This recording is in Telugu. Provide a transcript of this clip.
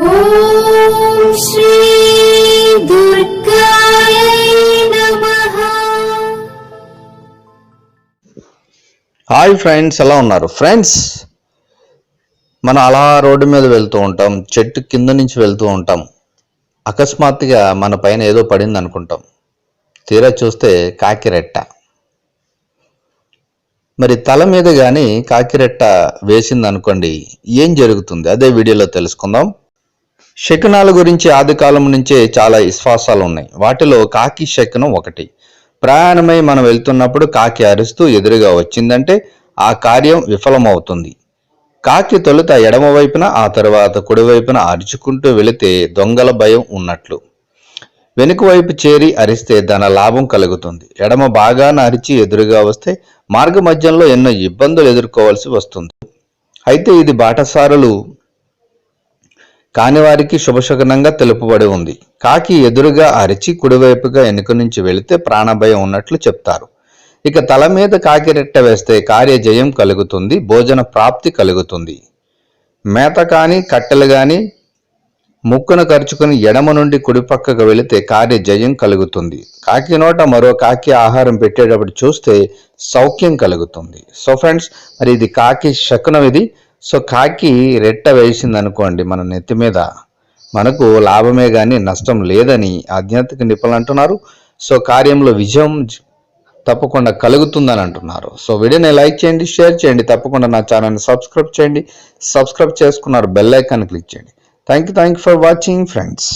హాయ్ ఫ్రెండ్స్ ఎలా ఉన్నారు? ఫ్రెండ్స్ మనం అలా రోడ్డు మీద వెళ్తూ ఉంటాం చెట్టు కింద నుంచి వెళ్తూ ఉంటాం. అకస్మాత్తుగా మన పైన ఏదో పడింది అనుకుంటాం. తీరా చూస్తే కాకిరెట్ట. మరి తల మీద కానీ కాకిరెట్ట వేసింది అనుకోండి ఏం జరుగుతుంది? అదే వీడియోలో తెలుసుకుందాం. శకునాల గురించి ఆదికాలం నుంచే చాలా విశ్వాసాలు ఉన్నాయి. వాటిలో కాకి శకునం ఒకటి. ప్రయాణమై మనం వెళ్తున్నప్పుడు కాకి అరుస్తూ ఎదురుగా వచ్చిందంటే ఆ కార్యం విఫలమవుతుంది. కాకి తొలుత ఎడమ వైపున ఆ తర్వాత కుడివైపున అరుచుకుంటూ వెళితే దొంగల భయం ఉన్నట్లు. వెనుక వైపు చేరి అరిస్తే ధన లాభం కలుగుతుంది. ఎడమ బాగాన అరిచి ఎదురుగా వస్తే మార్గ మధ్యంలో ఎన్నో ఇబ్బందులు ఎదుర్కోవాల్సి వస్తుంది. అయితే ఇది బాటసారులు కాని వారికి శుభశకునంగా తెలుపబడి ఉంది. కాకి ఎదురుగా అరిచి కుడివైపుగా వెనుక నుంచి వెళితే ప్రాణభయం ఉన్నట్లు చెప్తారు. ఇక తల మీద కాకి రెట్ట వేస్తే కార్యజయం కలుగుతుంది భోజన ప్రాప్తి కలుగుతుంది. మేత కానీ కట్టెలు కానీ ముక్కును ఖర్చుకుని ఎడమ నుండి కుడిపక్కకు వెళితే కార్యజయం కలుగుతుంది. కాకి నోట మరో కాకి ఆహారం పెట్టేటప్పుడు చూస్తే సౌఖ్యం కలుగుతుంది. సో ఫ్రెండ్స్ మరి ఇది కాకి శకునం ఇది. సో కాకి రెట్ట వేసింది అనుకోండి మన నెత్తి మీద. మనకు లాభమే కానీ నష్టం లేదని ఆధ్యాత్మిక నిపుణులు అంటున్నారు. సో కార్యంలో విజయం తప్పకుండా కలుగుతుందని అంటున్నారు. సో వీడియోని లైక్ చేయండి షేర్ చేయండి. తప్పకుండా నా ఛానల్ని సబ్స్క్రైబ్ చేయండి. సబ్స్క్రైబ్ చేసుకున్నారు బెల్ ఐకాన్ క్లిక్ చేయండి. Thank you thank you for watching friends.